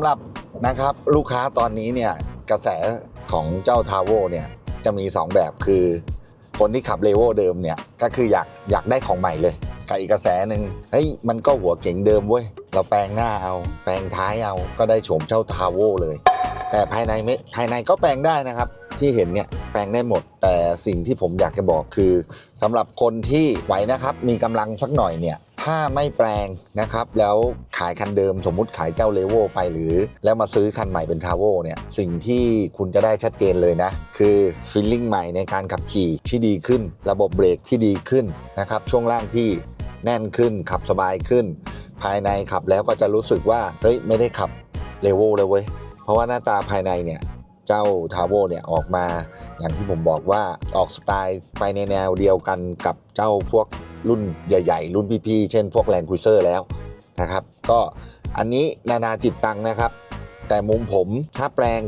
ำหรับนะครับลูกค้าตอนนี้เนี่ยกระแสของเจ้าทาโวเนี่ยจะมี 2 แบบคือคนที่ขับเลโวเดิมเนี่ยก็คืออยากอยากได้ของใหม่เลยกับอีกกระแสหนึ่งเฮ้ยมันก็หัวเก๋งเดิมเว้ยเราแปลงหน้าเอา แปลงท้ายเอาก็ได้โฉมเจ้าทาโวเลย แต่ภายในไม่ภายในก็แปลงได้นะครับ ที่เห็นเนี่ยแปลงได้หมด แต่สิ่งที่ผมอยากจะบอกคือสำหรับคนที่ไหวนะครับ มีกำลังสักหน่อยเนี่ย ถ้าไม่แปลงนะครับ แล้วขายคันเดิมสมมุติขายเจ้าเลโวไปหรือ แล้วมาซื้อคันใหม่เป็นทาโวเนี่ย สิ่งที่คุณจะได้ชัดเจนเลยนะ คือฟีลลิ่งใหม่ในการขับขี่ที่ดีขึ้น ระบบเบรกที่ดีขึ้นนะครับ ช่วงล่างที่แน่นขึ้นขับสบายขึ้น ภายในขับแล้วก็จะรู้สึกว่าเฮ้ยไม่ได้ขับเลโวเลยเว้ยเพราะว่าหน้าตาภายในเนี่ย เจ้าทาวเวเนี่ยออกมา อย่างที่ผมบอกว่าออกสไตล์ไปในแนวเดียวกันกับเจ้าพวกรุ่นใหญ่ ๆ รุ่นพี่ๆ เช่นพวกแลนด์คูเซอร์แล้วนะครับ ก็อันนี้นานาจิตตังนะครับ แต่มุมผมถ้าแปลง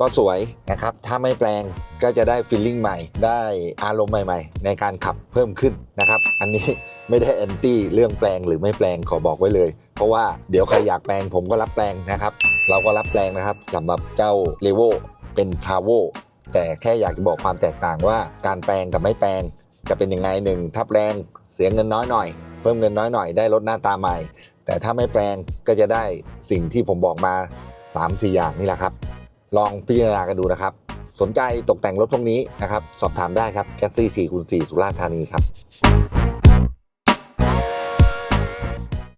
ก็สวยนะครับ ถ้าไม่แปลงก็จะได้ฟีลลิ่งใหม่ ได้อารมณ์ใหม่ ๆ ในการขับเพิ่มขึ้นนะครับ อันนี้ไม่ได้แอนตี้เรื่องแปลงหรือไม่แปลงขอบอกไว้เลย เพราะว่าเดี๋ยวใครอยากแปลงผมก็รับแปลงนะครับ เราก็รับแปลงนะครับสำหรับเจ้าเลโวเป็นทาโวแต่แค่อยากจะบอกความแตกต่างว่าการแปลงกับไม่แปลงจะเป็นยังไงหนึ่งถ้าแปลงเสียเงินน้อยหน่อย เพิ่มเงินน้อยหน่อยได้ลดหน้าตาใหม่ แต่ถ้าไม่แปลงก็จะได้สิ่งที่ผมบอกมา 3-4 อย่างนี่แหละครับ ลองพิจารณากันดูนะครับ สนใจตกแต่งรถพวกนี้นะครับ สอบถามได้ครับแคสซี่4คูณ4สุราษฎร์ธานีครับ